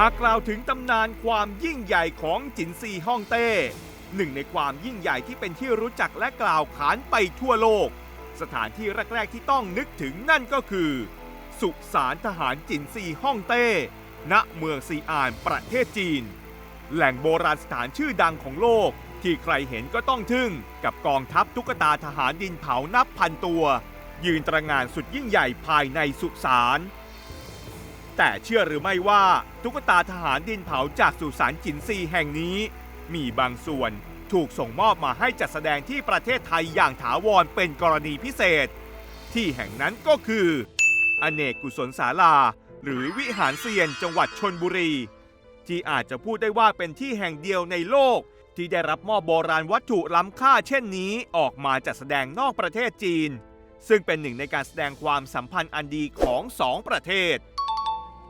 หากกล่าวถึงตำนานความยิ่งใหญ่ของจินซีฮ่องเต้ หนึ่งในความยิ่งใหญ่ที่เป็นที่รู้จักและกล่าวขานไปทั่วโลก สถานที่แรก ๆ ที่ต้องนึกถึงนั่นก็คือ สุสานทหารจินซีฮ่องเต้ ณเมืองซีอานประเทศจีน แหล่งโบราณสถานชื่อดังของโลก ที่ใครเห็นก็ต้องทึ่ง กับกองทัพตุ๊กตาทหารดินเผานับพันตัว ยืนตระหงานสุดยิ่งใหญ่ภายในสุสาน แต่เชื่อหรือไม่ว่าตุ๊กตาทหารดินเผาจากสุสานจินซีแห่งนี้ มีบางส่วนถูกส่งมอบมาให้จัดแสดงที่ประเทศไทยอย่างถาวรเป็นกรณีพิเศษ ที่แห่งนั้นก็คือ อเนกกุศลศาลา หรือวิหารเซียนจังหวัดชนบุรี ที่อาจจะพูดได้ว่าเป็นที่แห่งเดียวในโลก ที่ได้รับมอบโบราณวัตถุล้ำค่าเช่นนี้ออกมาจัดแสดงนอกประเทศจีน ซึ่งเป็นหนึ่งในการแสดงความสัมพันธ์อันดีของสองประเทศ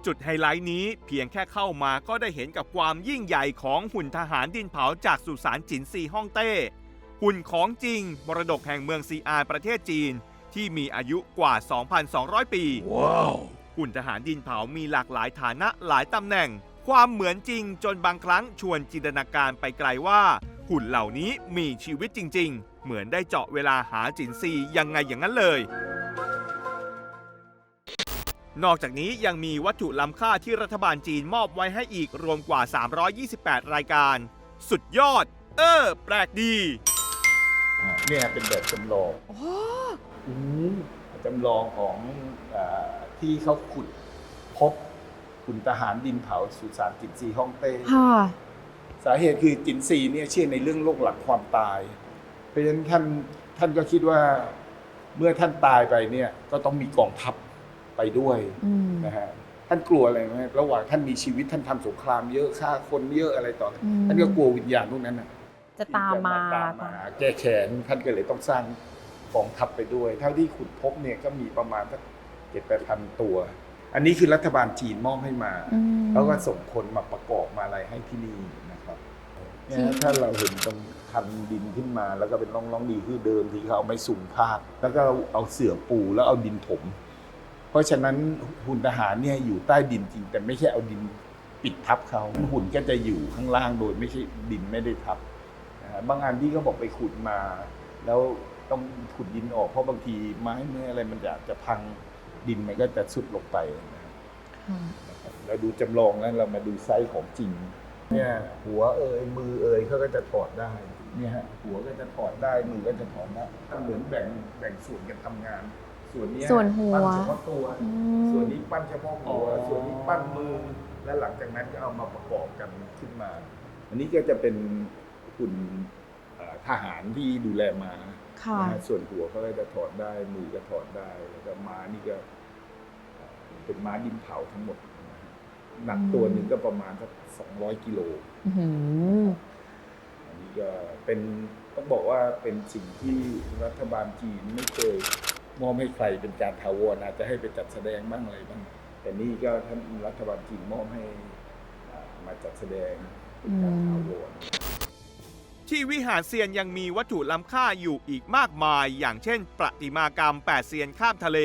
จุดไฮไลท์นี้เพียงแค่เข้ามาก็ได้เห็นกับความยิ่งใหญ่ของหุ่นทหารดินเผาจากสุสานจินซีฮ่องเต้ หุ่นของจริงมรดกแห่งเมืองซีอาร์ประเทศจีน ที่มีอายุกว่า 2,200 ปีหุ่นทหารดินเผามีหลากหลายฐานะหลายตำแหน่ง ความเหมือนจริงจนบางครั้งชวนจินตนาการไปไกลว่า หุ่นเหล่านี้มีชีวิตจริง ๆ เหมือนได้เจาะเวลาหาจินซียังไงอย่างนั้นเลย นอกจากนี้ยังมีวัตถุล้ำค่าที่รัฐบาลจีนมอบไว้ให้อีกรวมกว่า 328 รายการ สุดยอด เออ แปลกดีอ่าเนี่ยเป็นแบบจำลองโอ้อืมจำลองของอาที่เขาขุดพบขุนทหารดินเผาสุสานจินซีฮ่องเต้ค่ะสาเหตุคือจินซีเนี่ยเชื่อในเรื่องโลกหลังความตาย เพราะฉะนั้นท่านท่านก็คิดว่าเมื่อท่านตายไปเนี่ยก็ต้องมีกองทัพ ไปด้วยอืมนะฮะท่านกลัวอะไรไหมระหว่างท่านมีชีวิตท่านทำสงครามเยอะฆ่าคนเยอะอะไรต่ออะไรอืมท่านก็กลัววิญญาณพวกนั้นนะจะตามมา ที่จะตามมาแก้แค้นท่านก็เลยต้องสร้างกองทัพไปด้วย เท่าที่ขุดพบเนี่ยก็มีประมาณสักเจ็ดแปดพันตัว อันนี้คือรัฐบาลจีนมอบให้มา อืม แล้วก็ส่งคนมาประกอบมาอะไรให้ที่นี่นะครับเนี่ยที่ ถ้าเราเห็นตรงคันดินขึ้นมา แล้วก็เป็นร่องๆดีคือเดิมที่เขาเอาไม้สุ่มพาดแล้วก็เอาเสื่อปูแล้วเอาดินถม เพราะฉะนั้นหุ่นทหารเนี่ยอยู่ใต้ดินจริง แต่ไม่ใช่เอาดินปิดทับเขาหุ่นก็จะอยู่ข้างล่างโดยไม่ใช่ดินไม่ได้ทับนะฮะบางอันที่เขาบอกไปขุดมา แล้วต้องขุดดินออกเพราะบางทีไม้เมื่ออะไรมันอยากจะพังดินมันก็จะสุดลงไปนะครับค่ะนะครับเราดูจำลองแล้วเรามาดูไซส์ของจริง เนี่ยหัวเอยมือเอยเขาก็จะถอดได้เนี่ยฮะหัวก็จะถอดได้มือก็จะถอดได้มันเหมือนแบ่งแบ่งส่วนกันทำงาน ส่วนเนี้ยส่วนหัว ปั้นเฉพาะตัว อืม ส่วนนี้ปั้นเฉพาะหัว อ๋อ ส่วนนี้ปั้นมือ และหลังจากนั้นก็เอามาประกอบกันขึ้นมา อันนี้ก็จะเป็นหุ่นเอ่อทหารที่ดูแลมาค่ะ นะฮะส่วนหัวเขาก็จะถอดได้ มือก็ถอดได้ แล้วก็ม้านี่ก็เอ่อเป็นม้าดินเผาทั้งหมดนะฮะหนักตัวหนึ่งก็ประมาณสักสองร้อยกิโล อื้อหือ อันนี้ก็เป็นต้องบอกว่าเป็นสิ่งที่รัฐบาลจีนไม่เคย มอบให้ใครเป็นการถาวรอาจจะให้ไปจัดแสดงบ้างอะไรบ้าง แต่นี่ก็ท่านรัฐบาลจีนมอบให้มาจัดแสดงเป็นการถาวรที่วิหารเซียนยังมีวัตถุล้ำค่าอยู่อีกมากมาย อย่างเช่น ประติมากรรมแปดเซียนข้ามทะเล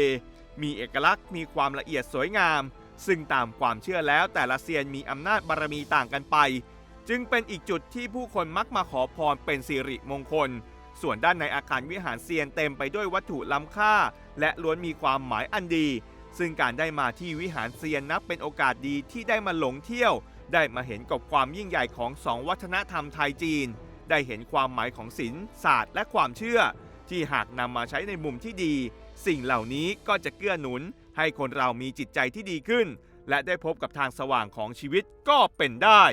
มีเอกลักษณ์มีความละเอียดสวยงาม ซึ่งตามความเชื่อแล้วแต่ละเซียนมีอำนาจบารมีต่างกันไป จึงเป็นอีกจุดที่ผู้คนมักมาขอพรเป็นสิริมงคล ส่วนด้านในอาคารวิหารเซียนเต็มไปด้วยวัตถุล้ำค่า และล้วนมีความหมายอันดี ซึ่งการได้มาที่วิหารเซียนนับเป็นโอกาสดีที่ได้มาหลงเที่ยว ได้มาเห็นกับความยิ่งใหญ่ของสองวัฒนธรรมไทยจีน ได้เห็นความหมายของศิลป์ศาสตร์และความเชื่อ ที่หากนำมาใช้ในมุมที่ดี สิ่งเหล่านี้ก็จะเกื้อหนุน ให้คนเรามีจิตใจที่ดีขึ้น และได้พบกับทางสว่างของชีวิตก็เป็นได้